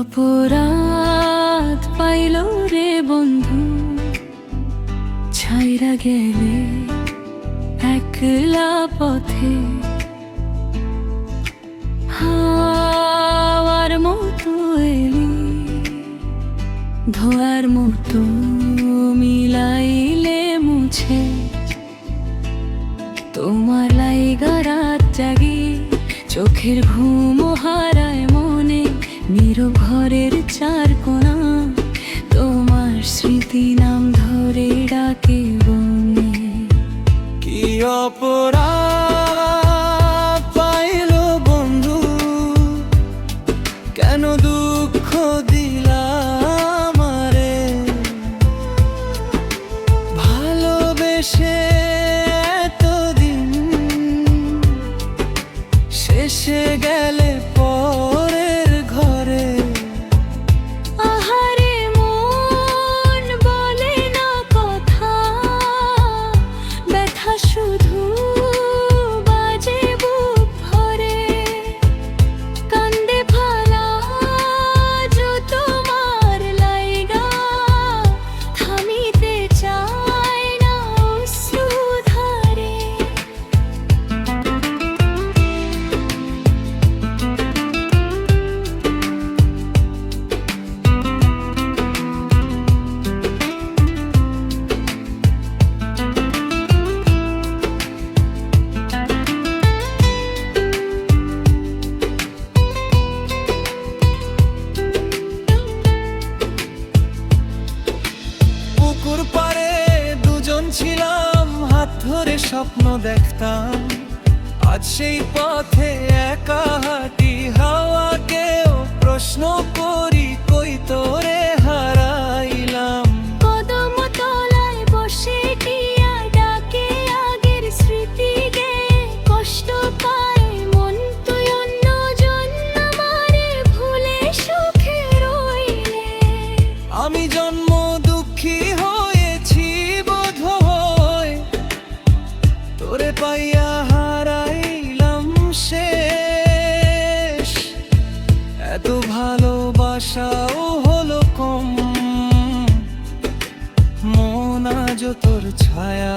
অপরাধ পাইল রে বন্ধু? ছাইরা গেলে একলা পথে। হাওয়ার মতো এলি, ধোয়ার মতো মিলাইলে মুছে। তোমার লাইগা রাত জাগি, চোখের ঘুম মনে নীরব ঘরের চার কোনা তোমার স্মৃতি নাম ধরে ডাকে বনে। কি অপরাধ স্বপ্ন দেখতাম। আজ সেই পথে একা হাঁটি হাওয়াকেও প্রশ্ন ভালোবাসাও হলো কম। মন আজ তোর ছায়া